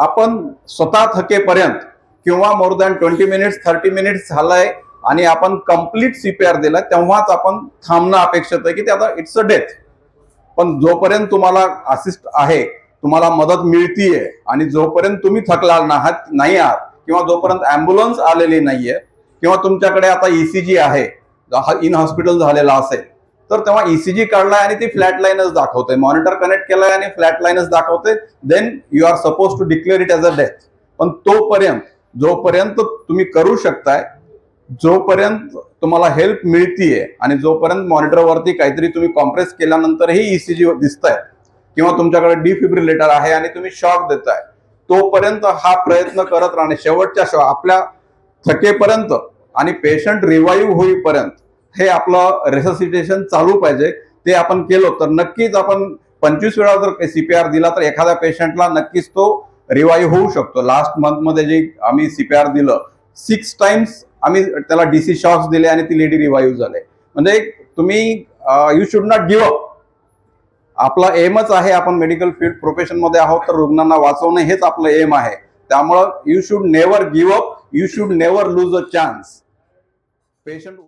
आपण स्वतः थकेपर्यंत किंवा more than twenty minutes thirty minutes झालंय आणि आपण कंप्लीट सीपीआर दिला तेव्हाच आपण थांबणं अपेक्षित आहे की ते आता इट्स अ डेथ पण जोपर्यंत तुम्हाला असिस्ट आहे तुम्हाला मदत मिळतीये आणि जोपर्यंत तुम्ही थकला आहात नाही आहात किंवा जोपर्यंत अँब्युलन्स आलेली नाहीये किंवा तुमच्याकडे आता ईसीजी आहे इन हॉस्पिटल झालेला असेल तर तेव्हा ईसीजी काढलाय आणि ती फ्लॅट लाईनच दाखवते मॉनिटर कनेक्ट केलाय आणि फ्लॅट लाईनच दाखवते then you are suppose to declare it as a death पण तोपर्यंत जोपर्यंत तुम्ही करू शकताय जोपर्यंत तुम्हाला हेल्प मिळतीये आणि जोपर्यंत मॉनिटरवरती काहीतरी तुम्ही कॉम्प्रेस केल्यानंतरही ईसीजी दिसतंय किंवा तुमच्याकडे डिफिब्रिलेटर आहे आणि तुम्ही शॉक देताय तोपर्यंत हा प्रयत्न करत राहणे. शेवटच्या शॉ आपल्या थकेपर्यंत आणि पेशंट रिवाईव्ह होईपर्यंत हे आपलं रेससिटेशन चालू पाहिजे. ते आपण केलो तर नक्कीच आपण पंचवीस वेळा जर सीपीआर दिला तर एखाद्या पेशंटला नक्कीच तो रिवाईव्ह होऊ शकतो. लास्ट मंथमध्ये जे आम्ही सीपीआर दिलं सिक्स टाइम्स आम्ही त्याला डीसी शॉक्स दिले आणि ती लेडी रिवाईव्ह झाले. म्हणजे तुम्ही you should not give up आपला एमच आहे आपण मेडिकल फील्ड प्रोफेशनमध्ये आहोत तर रुग्णांना वाचवणं हेच आपलं एम आहे. त्यामुळं you should never give up you should never lose a chance patient